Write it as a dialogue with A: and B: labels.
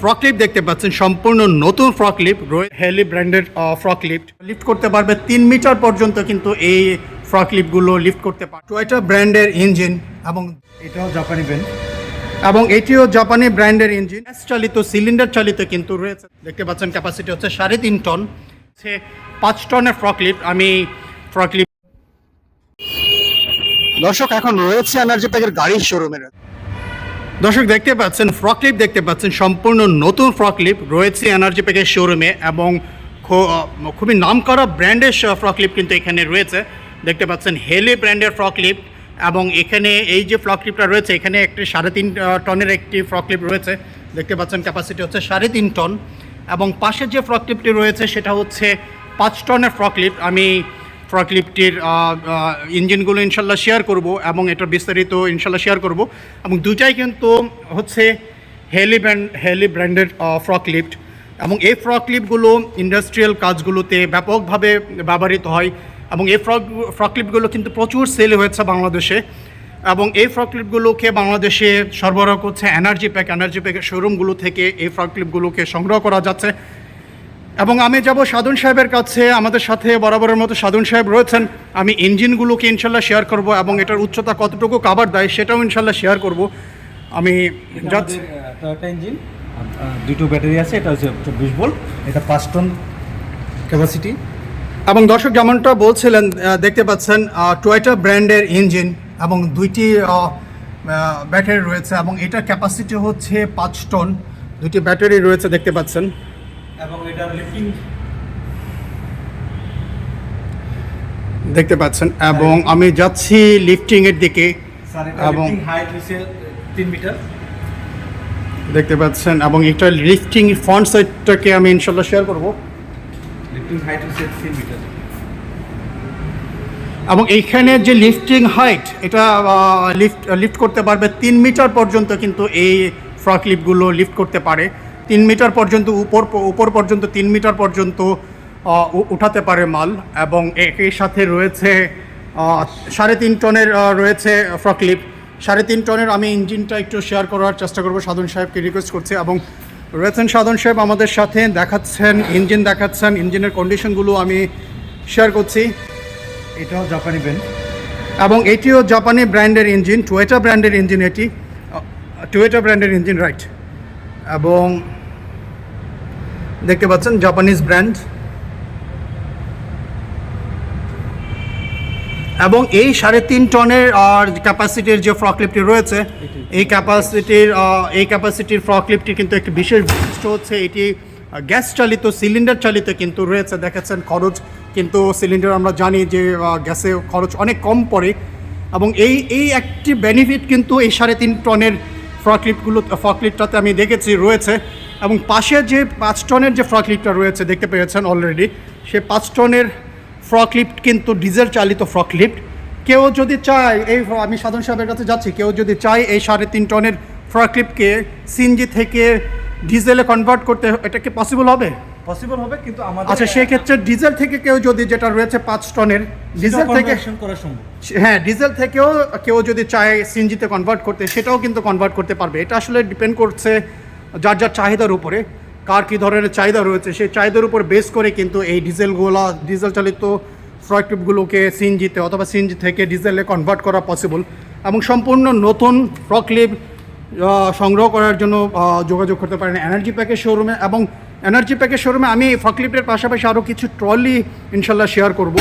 A: Frock lift দেখতে পাচ্ছেন। সম্পূর্ণ নতুন forklift Heli branded forklift lift করতে পারবে তিন মিটার পর্যন্ত কিন্তু এই ফ্রক লিফটগুলো লিফট করতে পারে টয়টা ব্র্যান্ডের ইঞ্জিন এবং
B: এটাও জাপানি ব্যান্ড
A: এবং এটিও জাপানি ব্র্যান্ডের ইঞ্জিন গ্যাস চালিত সিলিন্ডার চালিত কিন্তু রয়েছে। দেখতে পাচ্ছেন ক্যাপাসিটি হচ্ছে সাড়ে তিন টন সে পাঁচ টনের ফ্রক লিফট। আমি ফ্রক লিফট দর্শক এখন রয়েছে এনার্জি প্যাকের গাড়ির শোরুমের দর্শক, দেখতে পাচ্ছেন ফ্রক লিপ দেখতে পাচ্ছেন, সম্পূর্ণ নতুন ফ্রক লিপ রয়েছে এনার্জি প্যাকের শোরুমে এবং খুবই নামকরা ব্র্যান্ডের ফ্রক লিপ কিন্তু এখানে রয়েছে। দেখতে পাচ্ছেন হেলি ব্র্যান্ডের ফ্রক লিপ এবং এখানে এই যে ফ্রক লিপটা রয়েছে, এখানে একটি সাড়ে তিন টনের একটি ফ্রক লিপ রয়েছে। দেখতে পাচ্ছেন ক্যাপাসিটি হচ্ছে সাড়ে তিন টন এবং পাশে যে ফ্রক লিপটি রয়েছে, সেটা হচ্ছে পাঁচ টনের ফ্রক লিপ আমি ফ্রক লিফটটির ইঞ্জিনগুলো ইনশাল্লাহ শেয়ার করব এবং এটা বিস্তারিত ইনশাল্লাহ শেয়ার করব। এবং দুটাই কিন্তু হচ্ছে হেলি ব্র্যান্ড হেলি ব্র্যান্ডেড ফ্রক লিফট এবং এই ফ্রক লিফটগুলো ইন্ডাস্ট্রিয়াল কাজগুলোতে ব্যাপকভাবে ব্যবহৃত হয়। এবং এই ফ্রক ফ্রক লিফটগুলো কিন্তু প্রচুর সেল হয়েছে বাংলাদেশে। এবং এই ফ্রক লিফটগুলোকে বাংলাদেশে সরবরাহ করছে এনার্জি প্যাক এনার্জি প্যাকের শোরুমগুলো থেকে এই ফ্রক লিফটগুলোকে সংগ্রহ করা যাচ্ছে। এবং আমি যাব সাধন সাহেবের কাছে আমাদের সাথে বরাবরের মতো সাধন সাহেব রয়েছেন। আমি ইঞ্জিনগুলোকে ইনশাল্লাহ শেয়ার করব এবং এটার উচ্চতা কতটুকু কাবার দেয় সেটাও ইনশাল্লাহ শেয়ার করব। আমি যাচ্ছি।
B: ইঞ্জিন দুটো ব্যাটারি আছে এটা হচ্ছে চব্বিশ ভোল্ট এটা পাঁচ টন ক্যাপাসিটি
A: এবং দর্শক যেমনটা বলছিলেন দেখতে পাচ্ছেন টয়টা ব্র্যান্ডের ইঞ্জিন এবং দুইটি ব্যাটারি রয়েছে এবং এটার ক্যাপাসিটি হচ্ছে পাঁচ টন দুইটি ব্যাটারি রয়েছে দেখতে পাচ্ছেন।
B: এবং এটার লিফটিং
A: দেখতে পাচ্ছেন এবং আমি যাচ্ছি লিফটিংয়ের দিকে এবং-
B: হাইট হচ্ছে তিন মিটার
A: দেখতে পাচ্ছেন এবং এটা লিফটিং ফ্রন্ট সাইডটাকে আমি ইনশাল্লাহ শেয়ার করব।
B: লিফটিং হাইট হচ্ছে তিন মিটার
A: এবং এইখানে যে লিফটিং হাইট এটা লিফট লিফট করতে পারবে তিন মিটার পর্যন্ত কিন্তু এই ফ্রক লিফটগুলো লিফট করতে পারে। তিন মিটার পর্যন্ত উপর উপর পর্যন্ত তিন মিটার পর্যন্ত উঠাতে পারে মাল এবং একই সাথে রয়েছে সাড়ে তিন টনের রয়েছে ফ্রক লিফট। সাড়ে তিন টনের আমি ইঞ্জিনটা একটু শেয়ার করার চেষ্টা করব সাধন সাহেবকে রিকোয়েস্ট করছি এবং রয়েছেন সাধন সাহেব আমাদের সাথে, দেখাচ্ছেন, ইঞ্জিন দেখাচ্ছেন, ইঞ্জিনের কন্ডিশনগুলো আমি শেয়ার করছি।
B: এটাও জাপানি ব্যান্ড
A: এবং এটিও জাপানি ব্র্যান্ডের ইঞ্জিন টুয়েটা ব্র্যান্ডের ইঞ্জিন এটি টুয়েটা ব্র্যান্ডের ইঞ্জিন রাইট এবং দেখতে পাচ্ছেন জাপানিজ ব্র্যান্ড এবং এই সাড়ে তিন টনের আর ক্যাপাসিটির যে ফ্রক লিফটটি রয়েছে, এই ক্যাপাসিটির এই ক্যাপাসিটির ফ্রক লিফটটি কিন্তু একটি বিশেষ বৈশিষ্ট্য হচ্ছে, এটি গ্যাস চালিত সিলিন্ডার চালিত কিন্তু রয়েছে। দেখাচ্ছেন খরচ কিন্তু সিলিন্ডার আমরা জানি যে গ্যাসে খরচ অনেক কম পড়ে। এবং এই এই একটি বেনিফিট কিন্তু এই সাড়ে তিন টনের ফ্রক লিফটগুলো ফ্রক লিফটটাতে আমি দেখেছি রয়েছে। এবং পাশে যে পাঁচ টনের যে ফ্রক লিফটটা রয়েছে দেখতে পেয়েছেন অলরেডি সে পাঁচ টনের ফ্রক লিফট কিন্তু ডিজেল চালিত ফ্রক লিফট। কেউ যদি চায় এই আমি সাধারণ সাহেবের কাছে যাচ্ছি কেউ যদি চায় এই সাড়ে তিন টনের ফ্রক লিফটকে সিএনজি থেকে ডিজেলে কনভার্ট করতে এটা কি পসিবল হবে?
B: পসিবল হবে কিন্তু আমাদের
A: আচ্ছা সেক্ষেত্রে ডিজেল থেকে কেউ যদি যেটা রয়েছে পাঁচ টনের ডিজেল থেকে
B: করা সম্ভব।
A: হ্যাঁ ডিজেল থেকেও কেউ যদি চায় সিএনজিতে কনভার্ট করতে সেটাও কিন্তু কনভার্ট করতে পারবে। এটা আসলে ডিপেন্ড করছে যার যার চাহিদার উপরে, কার কী ধরনের চাহিদা রয়েছে, সেই চাহিদার উপর বেস করে কিন্তু এই ডিজেলগুলো ডিজেল চালিত ফ্রকলিপগুলোকে সিএনজিতে অথবা সিএনজি থেকে ডিজেলে কনভার্ট করা পসিবল এবং সম্পূর্ণ নতুন ফ্রকলিপ সংগ্রহ করার জন্য যোগাযোগ করতে পারেন এনার্জি প্যাকের শোরুমে এবং এনার্জি প্যাকের শোরুমে আমি ফ্রকলিপের পাশাপাশি আরও কিছু ট্রলি ইনশাল্লাহ শেয়ার করব।